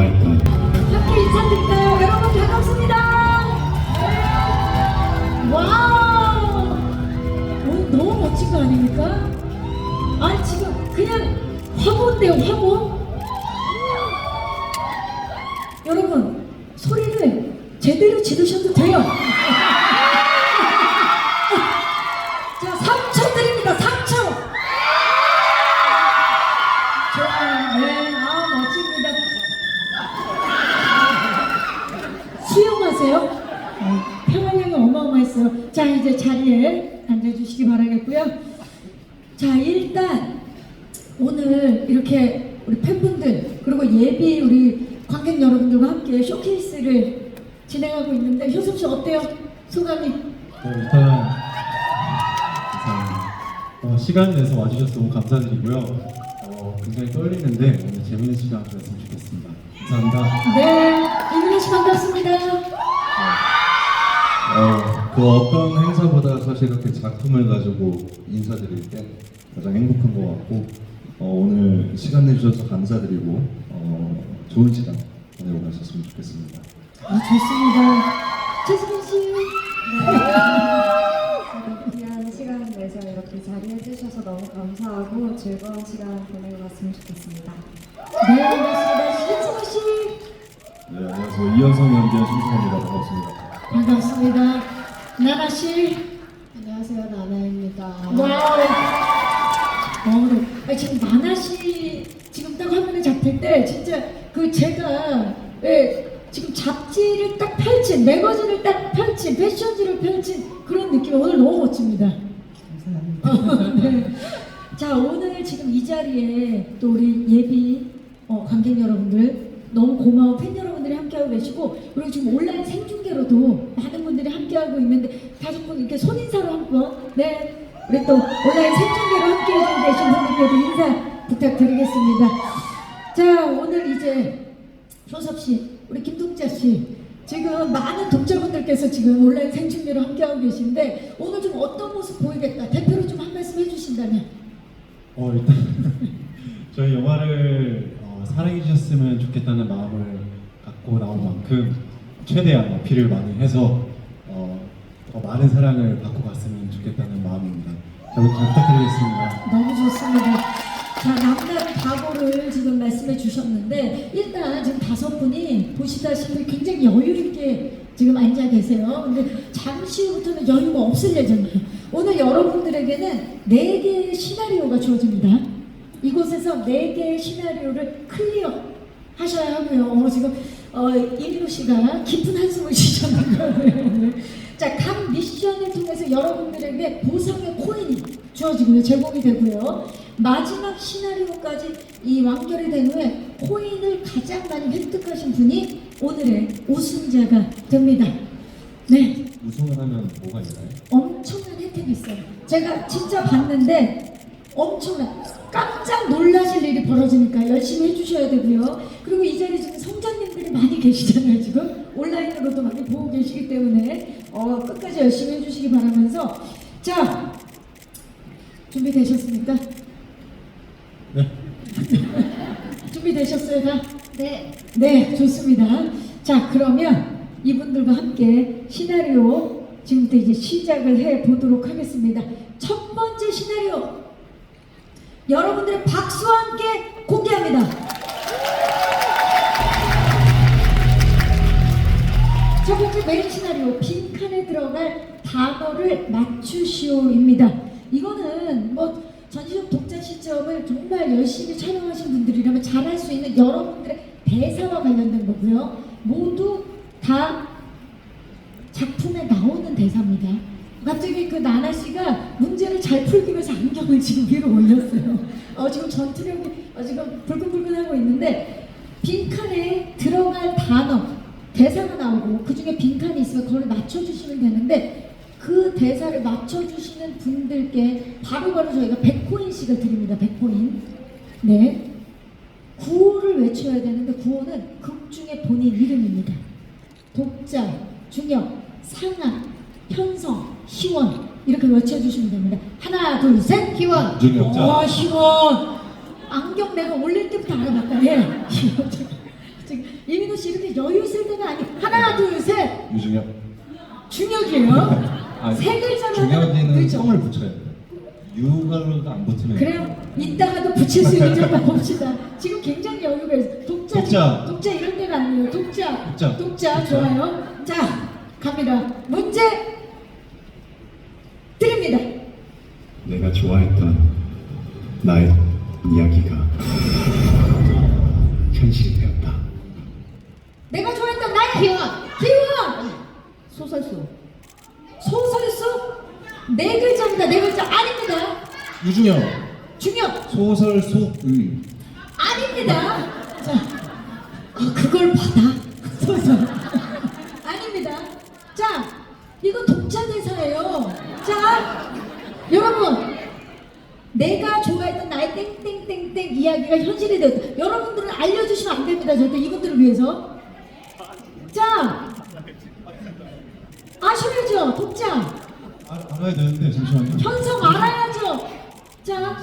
내가 좋아했던 함께 인사드릴까요? 여러분 반갑습니다. 와우! 오늘 너무 멋진 거 아닙니까? 아니 지금 그냥 화보인데요, 화보? 여러분 소리를 제대로 지르셔도 돼요. 이제 자리에 앉아주시기 바라겠고요. 자, 일단 오늘 이렇게 우리 팬분들 그리고 예비 우리 관객 여러분들과 함께 쇼케이스를 진행하고 있는데 효섭 씨 어때요? 소감이? 네, 일단. 어, 시간 내서 와주셔서 너무 감사드리고요. 어, 굉장히 떨리는데 오늘 재밌는 시간 되었으면 좋겠습니다. 감사합니다. 네, 이민호 씨 반갑습니다. 어, 그 어떤 행사보다 사실 이렇게 작품을 가지고 인사드릴 때 가장 행복한 것 같고 어, 오늘 시간 내주셔서 감사드리고 어, 좋은 시간 보내고 가셨으면 좋겠습니다. 아, 좋습니다. 최수빈 씨. 귀한 시간 내서 이렇게 자리해 주셔서 너무 감사하고 즐거운 시간 보내고 갔으면 좋겠습니다. 네, 반갑습니다. 신승호 씨. 네, 안녕하세요. 이현성 연기한 신승입니다. 반갑습니다. 반갑습니다. 나나 씨. 안녕하세요 나나입니다. 와우. 어, 그래. 아니, 지금 나나 씨 지금 딱 화면에 잡힐 때 진짜 그 제가 예, 지금 잡지를 딱 펼친 매거진을 딱 펼친 패션지를 펼친 그런 느낌이 오늘 너무 멋집니다. 감사합니다. 네. 자 오늘 지금 이 자리에 또 우리 예비 어, 관객 여러분들 너무 고마운 팬 여러분들이 함께하고 계시고 그리고 지금 온라인 생중계로도 많은 분들이 함께하고 있는데 다섯 분 이렇게 손인사로 한번 네 우리 또 온라인 생중계로 함께해주고 계신 분들께도 인사 부탁드리겠습니다. 자 오늘 이제 효섭 씨 우리 김동자 씨 지금 많은 독자분들께서 지금 온라인 생중계로 함께하고 계신데 오늘 좀 어떤 모습 보이겠다 대표로 좀 한 말씀 해주신다면 어, 일단 저희 영화를 어, 사랑해 주셨으면 좋겠다는 마음을 갖고 나온 만큼 최대한 어필을 많이 해서 어, 더 많은 사랑을 받고 갔으면 좋겠다는 마음입니다. 잘 부탁드리겠습니다. 너무 좋습니다. 자, 남다른 각오를 지금 말씀해 주셨는데, 일단 지금 다섯 분이 보시다시피 굉장히 여유있게 지금 앉아 계세요. 근데 잠시 후부터는 여유가 없을 예정이에요. 오늘 여러분들에게는 네 개의 시나리오가 주어집니다. 이곳에서 네 개의 시나리오를 클리어 하셔야 하고요. 어, 지금 어, 이민호 씨가 깊은 한숨을 쉬셨는데 자, 각 미션을 통해서 여러분들에게 보상의 코인이 주어지고요. 제공이 되고요. 마지막 시나리오까지 이 완결이 된 후에 코인을 가장 많이 획득하신 분이 오늘의 우승자가 됩니다. 네. 우승을 하면 뭐가 있나요? 엄청난 혜택이 있어요. 제가 진짜 봤는데 엄청난 깜짝 놀라실 일이 벌어지니까 열심히 해주셔야 되고요. 그리고 이 자리에 지금 성자님들이 많이 계시잖아요. 지금 온라인으로도 많이 보고 계시기 때문에 어, 끝까지 열심히 해주시기 바라면서 자 준비되셨습니까? 네. 준비되셨어요 다? 네. 네, 좋습니다. 자, 그러면 이분들과 함께 시나리오 지금부터 이제 시작을 해 보도록 하겠습니다. 첫 번째 시나리오 여러분들의 박수와 함께 공개합니다. 첫 번째 메인 시나리오 빈칸에 들어갈 단어를 맞추시오입니다. 이거는 뭐 전시적 독자 시점을 정말 열심히 촬영하신 분들이라면 잘할 수 있는 여러분들의 대사와 관련된 거고요. 모두 다 작품에 나오는 대사입니다. 갑자기 그 나나 씨가 문제를 잘 풀기 위해서 안경을 지금 위로 올렸어요. 어, 지금 전투력이 어, 지금 불끈불끈하고 있는데 빈칸에 들어갈 단어 대사가 나오고 그 중에 빈칸이 있으면 그걸 맞춰주시면 되는데 그 대사를 맞춰주시는 분들께 바로바로 저희가 100코인씩을 드립니다. 100코인. 네. 구호를 외쳐야 되는데 구호는 극 중에 본인 이름입니다. 독자, 중역, 상하, 현성, 희원 이렇게 외쳐주시면 됩니다. 하나, 둘, 셋, 희원. 중역. 와, 희원. 안경 내가 올릴 때부터 알아봤다. 예. 희원. 지금 이민호 씨 이렇게 여유 있을 때가 아니. 하나, 둘, 셋. 유중혁. 중역이에요. 아, 세 글자면 중혁이는 그렇죠. 성을 붙여야 돼요. 유가루가 안 붙으면. 그래요. 이따가도 붙일 수 있는지 한번 봅시다. 지금 굉장히 여유가 있어. 독자, 독자. 독자 이런 데가 아니에요. 독자, 독자. 독자 좋아요. 자, 갑니다. 문제 드립니다. 내가 좋아했던 나의 이야기가 현실이 되었다. 내가 좋아했던 나의 기원, 기원. 소설수, 소설수 네 글자입니다. 네 글자 아닙니다. 유중혁. 중요 소설 속의. 아닙니다. 자, 아, 그걸 받아. 소설. 아닙니다. 자, 이거 독자 대사예요. 자, 여러분. 내가 좋아했던 나의 땡땡땡땡 이야기가 현실이 되었다. 여러분들은 알려주시면 안 됩니다. 절대 이분들을 위해서. 자, 아셔야죠. 독자. 알, 알아야 되는데 잠시만요. 현성 알아야죠. 자,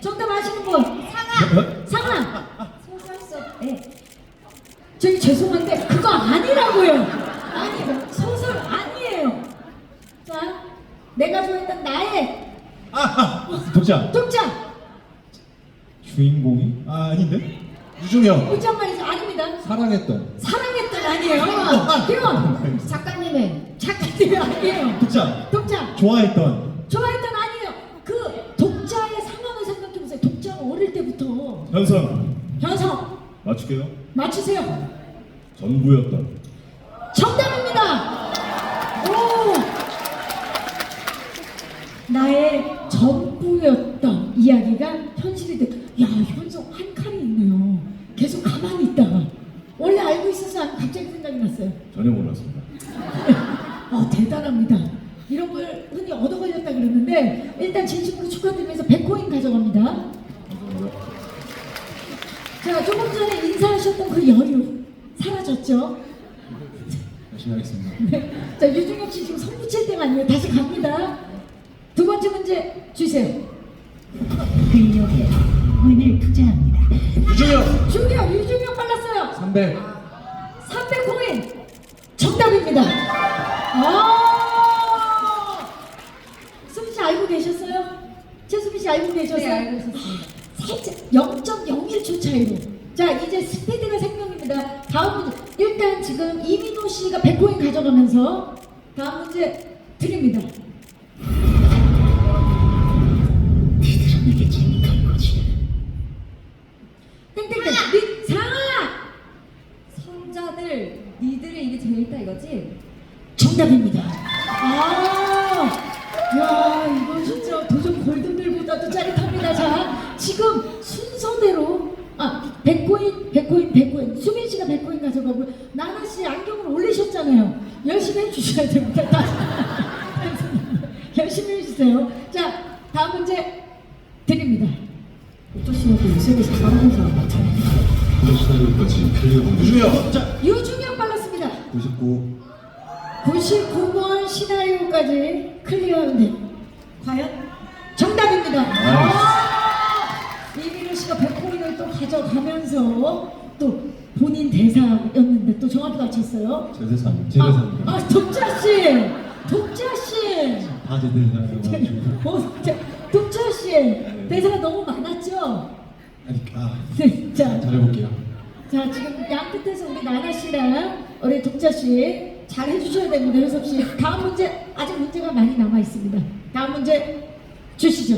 정답 아시는 분. 상아. 상아. 소설서. 네. 저기 죄송한데 그거 아니라고요. 아니에요. 소설 아니에요. 자, 내가 좋아했던 나의 독자 독자. 주인공이 아 아닌데? 유중혁. 독자 말이죠. 아닙니다. 사랑했던. 사랑했던 아니에요. 기원. 작가님의 작가님이 아니에요. 독자 독자. 좋아했던 좋아했던 아니에요. 그 독자의 상황을 생각해 보세요. 독자가 어릴 때부터 현선 현성 맞출게요. 맞추세요. 전부였던 정답입니다. 오, 나의 전부였던 이야기가 현실이 됐. 야, 현성 한 칸이 있네요. 계속 가만히 있다가 원래 알고 있어서 갑자기 생각이 났어요. 전혀 몰랐습니다. 아 대단합니다. 이런 걸 흔히 얻어 걸렸다 그러는데 일단 진심으로 축하드리면서 100코인 가져갑니다. 자 조금 전에 인사하셨던 그 여유 사라졌죠? 열심히 하겠습니다. 네. 자 유중혁 씨 지금 손 붙일 때가 아니에요. 다시 갑니다. 두 번째 문제 주세요. 근력에 운을 투자합니다. 유중혁. 중혁 유중혁 빨랐어요. 300. 300코인 정답입니다. 아, 수빈 씨 알고 계셨어요? 최수빈 씨 알고 계셨어요? 네, 알고 있었습니다. 살짝 0.01초 차이로. 자, 이제 스피드가 생명입니다. 다음 문제. 일단 지금 이민호 씨가 100코인 가져가면서 다음 문제 드립니다. 니들은 이게 재밌다는 거지. 땡땡땡. 리, 상아! 성자들 니들이 이게 재밌다 이거지? 정답입니다. 아, 야, 이거 진짜 도전 골든벨보다도 짜릿합니다. 자, 지금 순서대로 아, 100코인, 100코인, 100코인. 수민 씨가 100코인 가져가고 나나 씨 안경을 올리셨잖아요. 열심히 해주셔야 됩니다. 열심히 해주세요. 자, 다음 문제 드립니다. 어떠시냐고 이 세계에서 잘하는 사람 같아요. 시나리오까지 클리어본 유중혁. 자 유중혁 빨랐습니다. 99. 99번 시나리오까지 클리어하는데 과연 정답입니다. 아, 이민호 씨가 100코인을 또 가져가면서 또 본인 대사였는데 또 정확히 맞췄어요. 제 대사입니다. 제 대사입니다. 아, 아 독자 씨, 독자 씨. 다제 대사여가지고 어, 자, 독자 씨 대사가 너무 많았죠. 아니 아 네, 자, 잘해볼게요. 자 지금 양 끝에서 우리 나나 씨랑 우리 독자 씨 잘 해주셔야 됩니다 효섭 씨 다음 문제 아직 문제가 많이 남아 있습니다 다음 문제 주시죠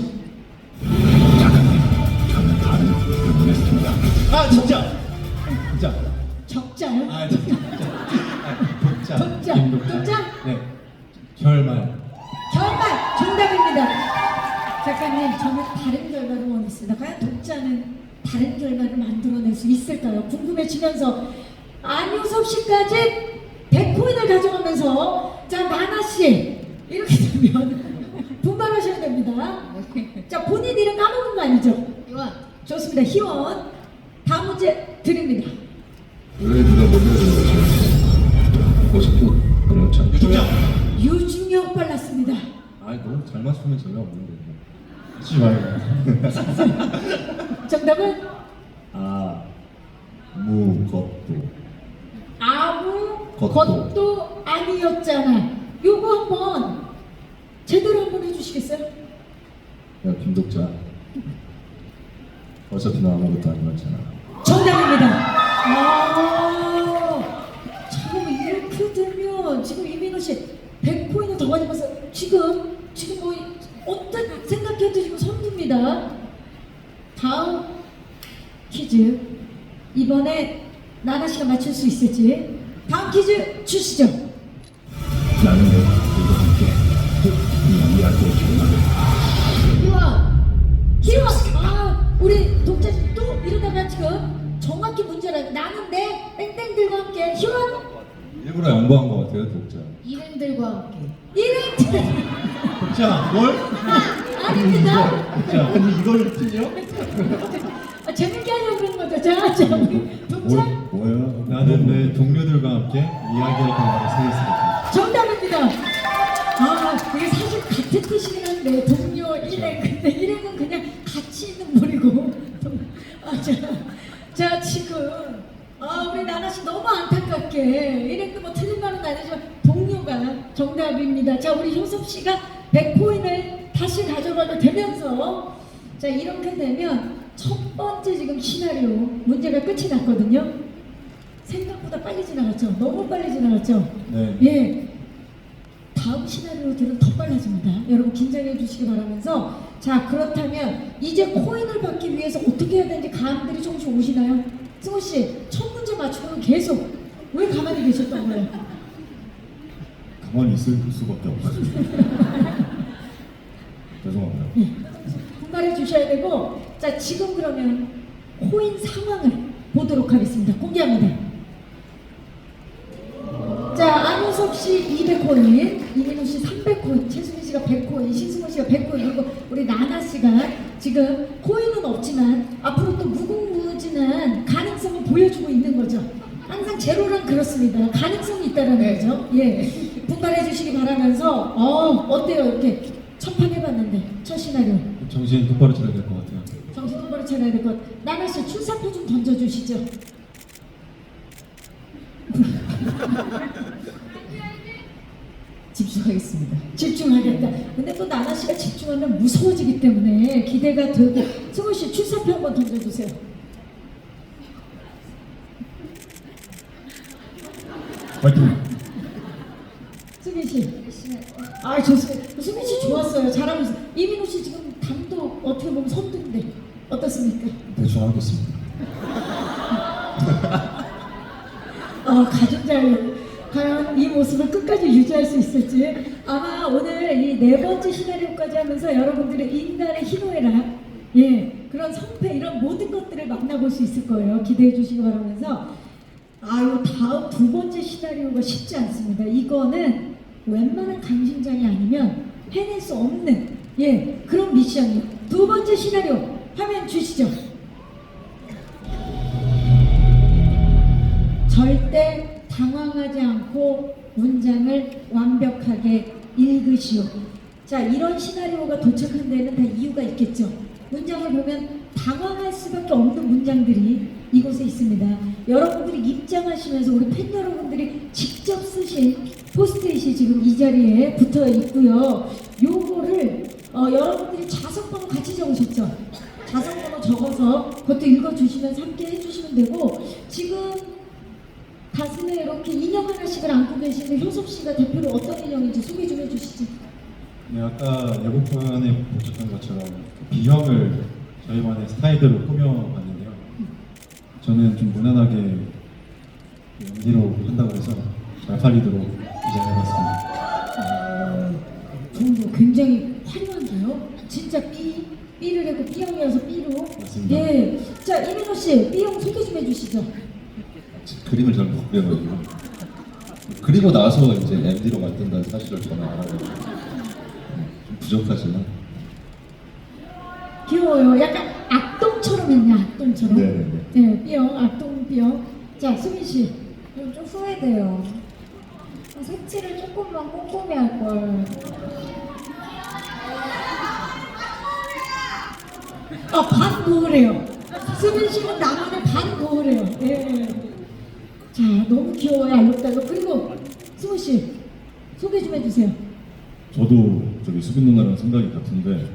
저는 다른. 아 진짜 진짜 아, 독자 독자. 김독자 독자? 네 결말 결말 정답입니다. 작가님, 저는 다른 결과를 원했습니다. 과연 독자는 다른 결과를 만들어낼 수 있을까요? 궁금해지면서 안효섭 씨까지 100코인을 가져가면서 자 나나 씨 이렇게 되면 분발하셔야 됩니다. 자 본인 이름 까먹은 거 아니죠? 이원 좋습니다. 희원 다음 문제 드립니다. 왜 누가 되는 거죠? 어차피 그렇죠. 유중혁 유중혁 빨랐습니다. 아 너무 잘 맞추면 재미없는데. 하지 말고 정답은 아, 무것도. 아무 것도. 것도 아니었잖아. 요거 한번 제대로 한번 해주시겠어요? 야 김독자. 어차피 나 아무것도 아니었잖아. 정답입니다. 아, 참 이렇게 되면 지금 이민호 씨 100코인을 더 가지고서 지금 지금 뭐 어떤 생각해도 지금 선두입니다. 다음 퀴즈. 이번에 나나 씨가 맞출 수 있을지. 다음 퀴즈 주시죠. 나는 내 가족들과 함께 이 이야기의 결말을 이원 희원. 아 일부러 양보한 것 같아요 독자. 일행들과 함께 이름 독자 뭘? 아닙니다. 독자 아니 이걸 틀려? 아, 재밌게 하려고 그런 거죠. 자, 자, 우리 독자 뭐, 뭐야? 나는 내 동료들과 함께 이야기할 결말을 세웠습니다 정답입니다. 아, 이게 사실 같은 뜻이긴 한데 동료 일행 근데 일행은 그냥 같이 있는 물이고. 아, 자, 자 지금 아 우리 나나 씨 너무 안타깝게 일행도 뭐 틀린 말은 아니지만 동료가 정답입니다. 자, 우리 효섭 씨가 100코인을 다시 가져가게 되면서 자 이렇게 되면 첫 번째 지금 시나리오 문제가 끝이 났거든요. 생각보다 빨리 지나갔죠. 너무 빨리 지나갔죠. 네 예. 다음 시나리오들은 더 빨라집니다. 여러분 긴장해 주시기 바라면서 자 그렇다면 이제 코인을 받기 위해서 어떻게 해야 되는지 감들이 조금씩 오시나요? 승호 씨, 첫 문제 맞추고는 계속 왜 가만히 계셨던 거예요? 가만히 있을 수밖에 없어요. 죄송합니다. 분발해 주셔야 되고 자 지금 그러면 코인 상황을 보도록 하겠습니다. 공개합니다. 자 안효섭 씨 200코인, 이민호 씨 300코인, 최수민 씨가 100코인, 신승호 씨가 100코인 그리고 우리 나나 씨가 지금 코인은 없지만 앞으로 또 무궁 무진한 가능성을 보여주고 있는 거죠. 항상 제로란 그렇습니다. 가능성이 있다라는 네. 거죠. 예, 분발해 주시기 바라면서 어 어때요 이렇게 첫판 해봤는데 첫 시나리오. 정신 똑바로 차려야 될 것 같아요 정신 똑바로 차려야 될 것. 나나 씨 출사표 좀 던져 주시죠. 집중하겠습니다. 집중하겠다. 근데 또 나나 씨가 집중하면 무서워지기 때문에 기대가 되고 승우 씨 출사표 한번 던져주세요. 화이팅! 수민 씨. 아 좋습니다. 수민 씨 좋았어요. 잘하고 있어요. 이민호 씨 지금 감독 어떻게 보면 선두인데 어떻습니까? 대충 하겠습니다. 어, 가족자유. 과연 이 모습을 끝까지 유지할 수 있을지 아마 오늘 이 네 번째 시나리오까지 하면서 여러분들의 인간의 희노애락 예 그런 성패 이런 모든 것들을 만나볼 수 있을 거예요 기대해 주시기 바라면서 아유 다음 두 번째 시나리오가 쉽지 않습니다 이거는 웬만한 강심장이 아니면 해낼 수 없는 예 그런 미션이에요 두 번째 시나리오 화면 주시죠 절대 당황하지 않고 문장을 완벽하게 읽으시오. 자, 이런 시나리오가 도착한 데는 다 이유가 있겠죠. 문장을 보면 당황할 수밖에 없는 문장들이 이곳에 있습니다. 여러분들이 입장하시면서 우리 팬 여러분들이 직접 쓰신 포스트잇이 지금 이 자리에 붙어 있고요. 요거를 어, 여러분들이 자석번호 같이 적으셨죠? 자석번호 적어서 그것도 읽어주시면서 함께 해주시면 되고 지금 가슴에 이렇게 인형 하나씩을 안고 계시는 효섭 씨가 대표로 어떤 인형인지 소개 좀 해주시죠. 네, 아까 예고편에 보셨던 것처럼 비형을 저희만의 스타일대로 꾸며봤는데요. 저는 좀 무난하게 연기로 한다고 해서 잘 팔리도록 디자인해봤습니다. 어, 굉장히 화려한데요? 진짜 B, B를 했고 B형이어서 B로. 맞습니다. 예. 자, 이민호 씨, B형 소개 좀 해주시죠. 그림을 잘 못 그려가지고 그리고 나서 이제 MD로 만든다는 사실을 저는. 좀 부족하지만 귀여워요. 약간 악동 했네, 악동처럼. 네네네. 네, B형, 악동 B형. 자, 수민 씨. 좀, 좀 후회돼요. 색칠을 조금만 꼼꼼히 할 걸. 아, 반 고흐래요. 수민 씨는 나만의 반 고흐래요. 예. 자, 너무 귀여워요, 알록달록. 그리고 수민 씨, 소개 좀 해주세요. 저도 저기 수빈 누나랑 생각이 같은데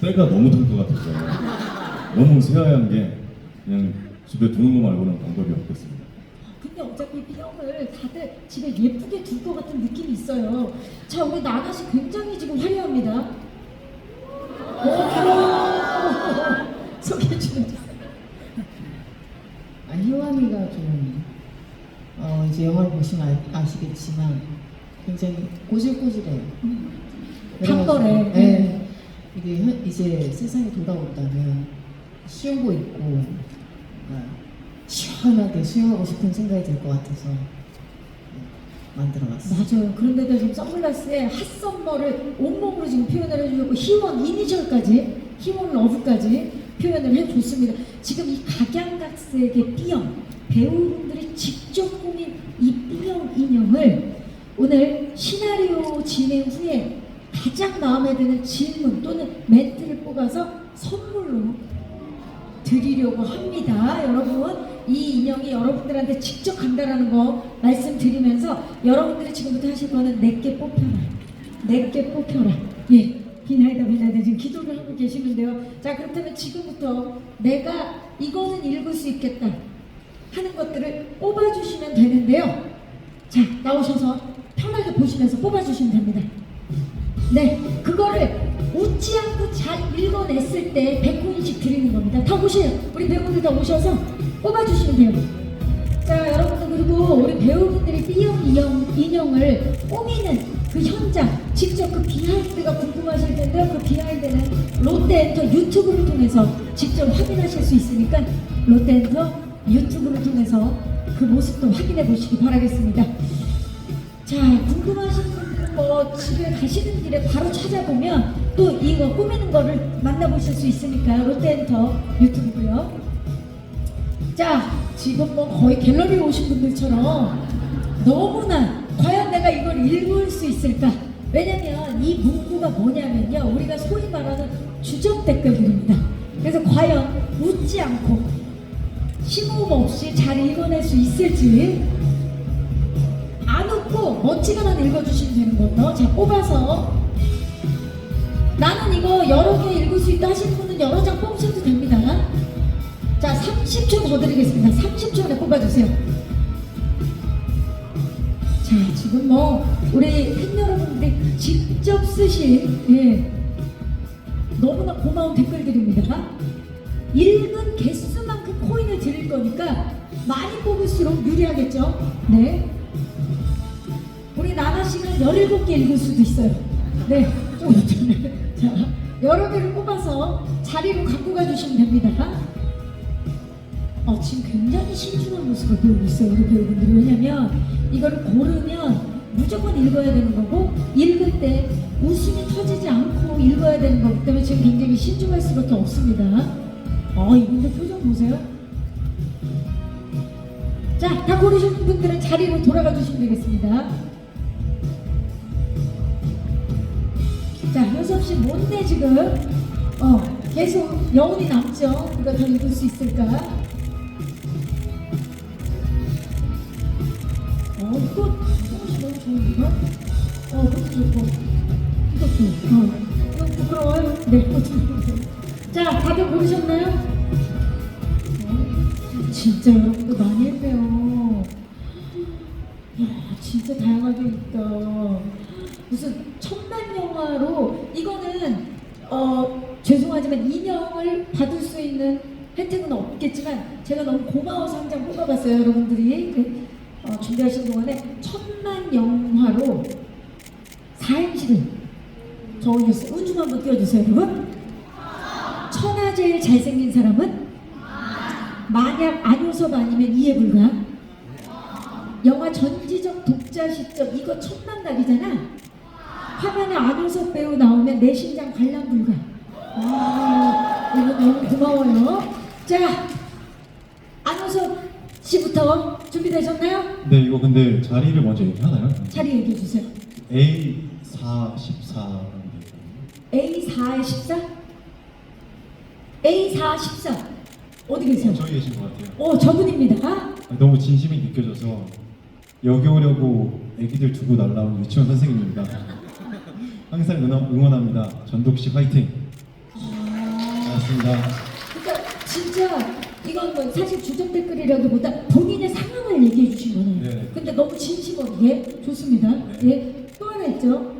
때가 너무 탈 것 같아서 너무 새하얀 게 그냥 집에 두는 거 말고는 방법이 없겠습니다. 근데 어차피 B형을 다들 집에 예쁘게 둘 것 같은 느낌이 있어요. 자, 우리 씨 굉장히 지금 화려합니다. 오, 소개 좀 해주세요. 아, 희원이가 좀 어, 이제 영화를 보시면 아, 아시겠지만 굉장히 꼬질꼬질해요. 탐벌해. 그래가지고, 네. 이게 현- 이제 세상이 돌아온다면 쉬우고 있고 뭔가 시원하게 수영하고 싶은 생각이 들 것 같아서 네, 만들어봤어요. 맞아요. 그런데도 지금 선글라스에 핫썸머를 온몸으로 지금 표현을 해주셨고 희원 이니셜까지 희원 러브까지 표현을 해줬습니다. 지금 이 각양각색의 B형 배우분들이 직접 꾸민 이 B형 인형을 오늘 시나리오 진행 후에 가장 마음에 드는 질문 또는 멘트를 뽑아서 선물로 드리려고 합니다. 여러분, 이 인형이 여러분들한테 직접 간다라는 거 말씀드리면서 여러분들이 지금부터 하실 거는 내게 뽑혀라. 내게 뽑혀라. 예. 비나이다 비나이다 지금 기도를 하고 계시는데요. 자 그렇다면 지금부터 내가 이거는 읽을 수 있겠다 하는 것들을 뽑아주시면 되는데요. 자 나오셔서 편하게 보시면서 뽑아주시면 됩니다. 네, 그거를 웃지 않고 잘 읽어냈을 때 100코인씩 드리는 겁니다. 다 오세요. 우리 배우분들 다 오셔서 뽑아주시면 돼요. 자, 여러분들 그리고 우리 배우분들이 B형 인형, 인형을 꾸미는 그 현장, 직접 그 비하인드가 궁금하실 텐데요. 그 비하인드는 롯데엔터 유튜브를 통해서 직접 확인하실 수 있으니까 롯데엔터 유튜브를 통해서 그 모습도 확인해 보시기 바라겠습니다. 자, 궁금하신 분들은 뭐 집에 가시는 길에 바로 찾아보면 또 이거 꾸미는 거를 만나보실 수 있으니까 롯데엔터 유튜브고요. 자, 지금 뭐 거의 갤러리에 오신 분들처럼 너무나 과연 내가 이걸 읽을 수 있을까? 왜냐면 이 문구가 뭐냐면요. 우리가 소위 말하는 주적 댓글들입니다. 그래서 과연 웃지 않고 심호흡 없이 잘 읽어낼 수 있을지 안 웃고 멋지게만 읽어주시면 되는 거죠. 자, 뽑아서 나는 이거 여러 개 읽을 수 있다 하시는 분은 여러 장 뽑으셔도 됩니다. 자, 30초 더 드리겠습니다. 30초 안에 뽑아주세요. 자, 지금 뭐 우리 팬 여러분들이 직접 쓰신 예, 너무나 고마운 댓글들입니다. 읽은 개수만큼 코인을 드릴 거니까 많이 뽑을수록 유리하겠죠? 네. 우리 나나 씨는 17개 읽을 수도 있어요. 네, 좀 어쩌네. 자, 여러 개를 뽑아서 자리로 갖고 가주시면 됩니다. 어, 지금 굉장히 신중한 모습을 보이고 있어요, 우리 배우분들이. 왜냐면 이거를 고르면 무조건 읽어야 되는 거고, 읽을 때 웃음이 터지지 않고 읽어야 되는 거기 때문에 지금 굉장히 신중할 수밖에 없습니다. 어, 이분들 표정 보세요. 자, 다 고르신 분들은 자리로 돌아가 주시면 되겠습니다. 자, 효섭 씨 뭔데 지금? 어, 계속 여운이 남죠? 이거 더 읽을 수 있을까? 어, 이거 씨 너무 좋은데요? 어, 그것도 좋고. 이것도, 어. 이거 부끄러워요? 네, 이것도. 자, 다들 고르셨나요? 어, 진짜 여러분들 많이 했네요. 야, 진짜 다양하게 있다. 무슨 천만 영화로 이거는 어 죄송하지만 인형을 받을 수 있는 혜택은 없겠지만 제가 너무 고마워서 한 장 뽑아봤어요 여러분들이 그, 어, 준비하신 동안에 천만 영화로 사행시를 저 올렸어요. 운좀 한번 띄워주세요, 여러분. 천하 제일 잘생긴 사람은? 만약 안효섭 아니면 이해 불가? 영화 전지적 독자 시점 이거 천만각이잖아. 화면에 안효섭 배우 나오면 내 심장 관람 불가. 아, 이거 너무 고마워요. 자, 안효섭 씨부터 준비되셨나요? 네, 이거 근데 자리를 먼저 얘기하나요? 자리 얘기해 주세요. A4, 14라는 게 있거든요. A4에 14? A4 14 어디 계세요? 저기 계신 것 같아요. 어 저분입니다. 아니, 너무 진심이 느껴져서 여기 오려고 애기들 두고 날라온 유치원 선생님입니다. 항상 응원, 응원 합니다. 전독 씨 화이팅. 고맙습니다. 그러니까 진짜 이건 뭐 사실 주전 댓글이라기보다 본인의 상황을 얘기해 주신 거네요. 네. 근데 너무 진심 어리게 좋습니다. 네. 예. 또 하나 있죠.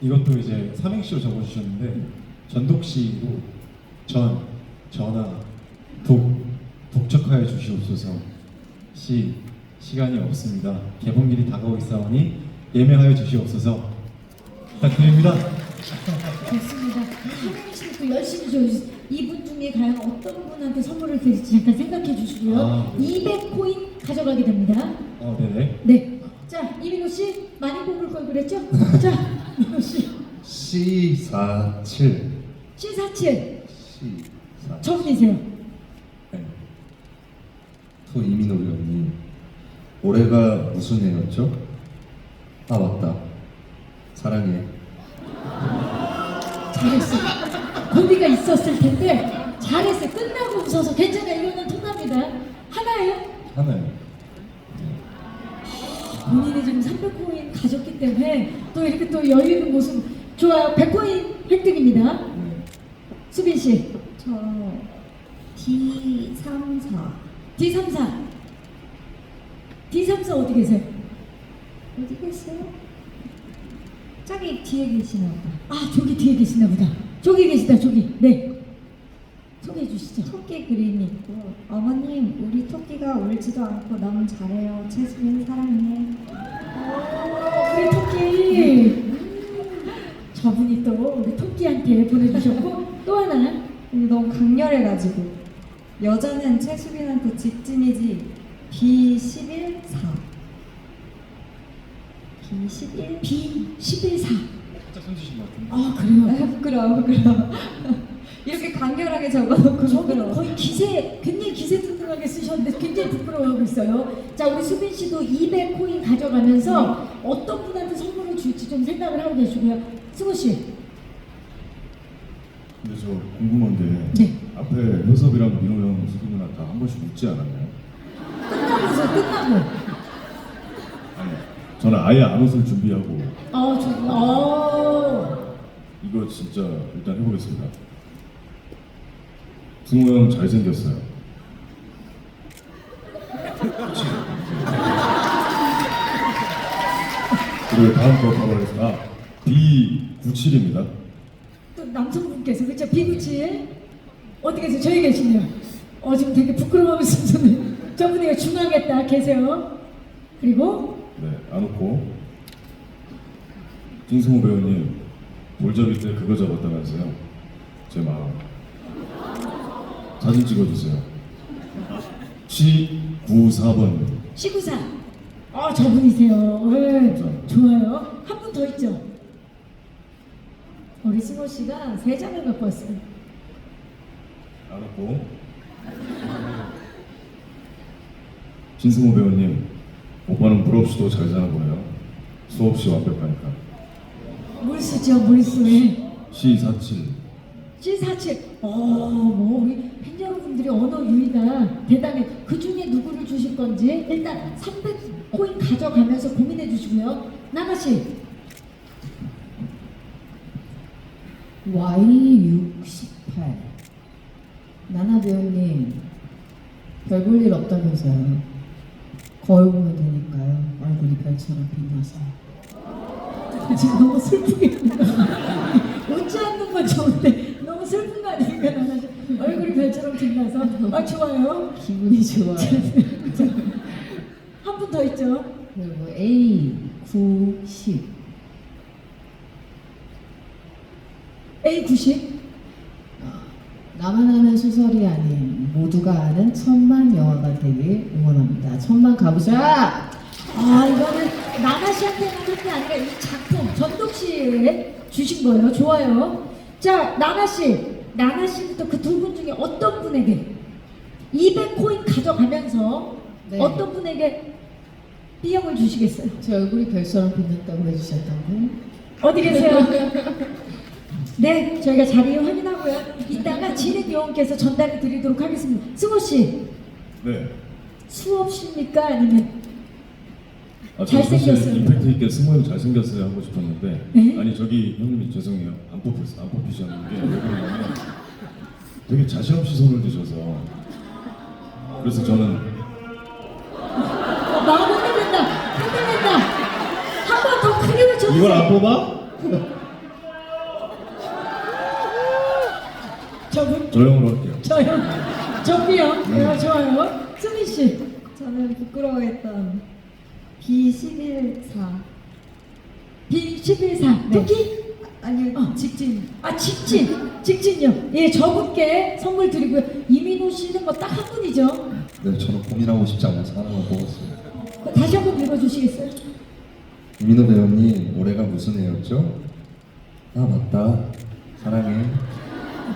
이것도 이제 삼행시로 적어주셨는데 전독 씨로 전, 전화, 독, 독촉하여 주시옵소서 시, 시간이 없습니다. 개봉일이 다가오고 있사오니 예매하여 주시옵소서 부탁드립니다. 좋습니다. 하민 씨도 또 열심히 줘주세요. 이분 중에 과연 어떤 분한테 선물을 드릴지 잠깐 생각해 주시고요. 아, 네. 200코인 가져가게 됩니다. 어, 네네. 네. 자, 이민호 씨 많이 뽑을 걸 그랬죠? 자, 민호 씨. C47 C47 C47 저분이세요. 네. 또 이민호 배우님 올해가 무슨 해였죠? 아 맞다 사랑해 잘했어. 고비가 있었을 텐데 잘했어. 끝나고 웃어서 괜찮아. 이거는 통합니다. 하나예요? 하나요 본인이 지금 300코인 가졌기 때문에 또 이렇게 또 여유 있는 모습 좋아요. 100코인 획득입니다. 네. 수빈 씨. 저 D34 D34. D34 어디 계세요? 어디 계세요? 저기 뒤에 계시나 보다. 아, 저기 뒤에 계시나 보다. 저기 계시다. 저기. 네. 소개해 주시죠. 토끼 그림이 있고 어머님 우리 토끼가 울지도 않고 너무 잘해요. 채수빈 사랑해. 우리 토끼. 저분이 또 우리 토끼한테 보내주셨고 또 하나 이게 너무 강렬해가지고 여자는 최수빈한테 직진이지 B11 4 B11 B114. 살짝 손주신 것 같은데. 아 그래요? 부끄러워 부끄러워 이렇게 간결하게 적어놓고 부끄러워 거의 기세 굉장히 기세 등등하게 쓰셨는데 굉장히 부끄러워하고 있어요. 자 우리 수빈 씨도 200코인 가져가면서 어떤 분한테 선물을 줄지 좀 생각을 하고 계시고요. 승우 씨. 근데 저 궁금한 게 네. 앞에 효섭이랑 민호 형, 수빈 누나 다 한 번씩 웃지 않았나요? 끝나고서 끝나고. 저는 아예 안 웃을 준비하고 어, 저, 어. 이거 진짜 일단 해보겠습니다. 승우 형 잘생겼어요. 그리고 다음 거 가보겠습니다. 아, B97입니다. 또 남성분께서 그렇죠 비구치 어디 계세요? 저희 계시네요. 어 지금 되게 부끄러워하면서 저는 저분이 중앙에 딱 계세요. 그리고 네, 안 웃고.金승우 배우님, 볼잡이 때 그거 잡았다면서요? 제 마음. 사진 찍어주세요. C94번. 시구사. 어 저분이세요. 네, 좋아요. 한 분 더 있죠. 우리 승호 씨가 세 장을 갖고 왔어요. 안 웃고. 진승우 배우님, 오빠는 물 없이도 잘 사나 보네요. 수 없이 완벽하니까. 물수죠 물수에. C47. C47. 어, 뭐 우리 팬 여러분들이 언어 유희가 대단해. 그 중에 누구를 주실 건지 일단 300 코인 가져가면서 고민해 주시고요. 나가 씨. Y68 나나 배우님 별 볼 일 없다면서요 보면 되니까요. 얼굴이 별처럼 빛나서. 지금 너무 슬프게 웃지 않는 건 좋은데 너무 슬픈 거 씨. 얼굴이 별처럼 빛나서. 아 좋아요. 기분이 좋아요. 한 분 더 있죠. 그리고 A90 A90 어, 나만 아는 소설이 아닌 모두가 아는 천만 영화가 되길 응원합니다. 천만 가보자! 아 이거는 나나 씨한테만 한게 아니라 이 작품 전독 씨에 주신 거예요. 좋아요. 자 나나 씨, 나나 씨부터 그두 분 중에 어떤 분에게 200코인 가져가면서 네. 어떤 분에게 B형을 주시겠어요? 제 얼굴이 별처럼 빛났다고 해주셨던 분. 어디 계세요? 네, 저희가 자리 확인하고요. 요원께서 전달해 드리도록 하겠습니다. 승호 씨, 네. 수업십니까 아니면 아, 저 잘생겼어요. 임팩트 있게 승호 형 잘생겼어요 하고 싶었는데 네? 아니 저기 형님이 죄송해요 안 뽑혔어 안 뽑히셨는 게왜 그러냐면 되게 자신 없이 손을 드셔서 그래서 저는 어, 마음 흔들린다, 흔들린다. 한 번 더 크게 외쳐주세요. 이걸 안 뽑아? 형으로 할게요. 저요, 정비형, 네, 좋아요. 수민 씨, 저는 부끄러워했던 B114 B114 네. 토끼. 아니요 어. 직진 아 직진, 직진요. 예, 저분께 선물 드리고요. 이민호 씨는 뭐 딱 한 분이죠. 네, 저는 고민하고 싶지 않아서 하나만 뽑았어요. 다시 한 번 읽어주시겠어요? 이민호 배우님 올해가 무슨 해였죠? 아 맞다 사랑해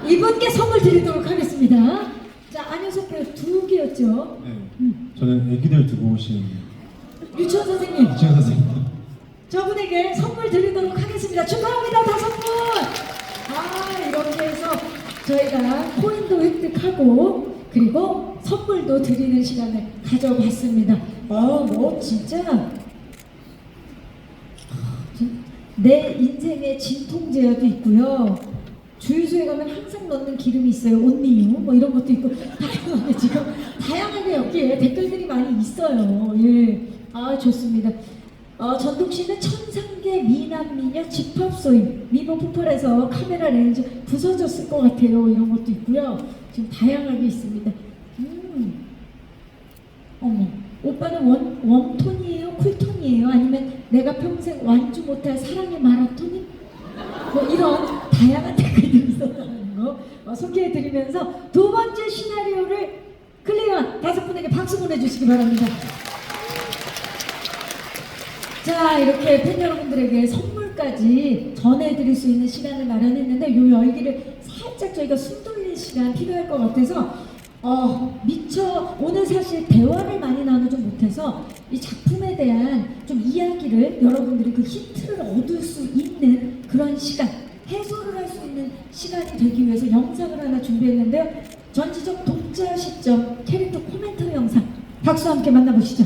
이분께 선물 드리도록 하겠습니다. 자, 안효석 배우 두 개였죠. 네. 음. 저는 애기들 두고 오신 유치원 선생님, 이지현 선생님. 저분에게 선물 드리도록 하겠습니다. 축하합니다, 다섯 분. 아, 이렇게 해서 저희가 코인도 획득하고 그리고 선물도 드리는 시간을 가져봤습니다. 어, 뭐 진짜 내 인생의 진통제야도 있고요. 주유소에 가면 항상 넣는 기름이 있어요. 온니유 뭐 이런 것도 있고 다양하게 지금 다양하게 여기에 댓글들이 많이 있어요. 예, 아 좋습니다. 어, 전독 씨는 천상계 미남 미녀 집합 소임 미모 폭발해서 카메라 렌즈 부서졌을 것 같아요. 이런 것도 있고요. 지금 다양하게 있습니다. 음, 어머, 오빠는 원, 웜톤이에요? 쿨톤이에요? 아니면 내가 평생 완주 못할 사랑의 마라톤이? 뭐 이런 다양한 댓글들이 있었다는 거 어, 소개해드리면서 두 번째 시나리오를 클리어한 다섯 분에게 박수 보내주시기 바랍니다. 자 이렇게 팬 여러분들에게 선물까지 전해드릴 수 있는 시간을 마련했는데 요 열기를 살짝 저희가 숨 돌릴 시간 필요할 것 같아서 어 미처 오늘 사실 대화를 많이 나누지 못해서 이 작품에 대한 좀 이야기를 여러분들이 그 힌트를 얻을 수 있는 그런 시간 해소를 할 수 있는 시간이 되기 위해서 영상을 하나 준비했는데요 전지적 독자 시점 캐릭터 코멘터 영상 박수 함께 만나보시죠.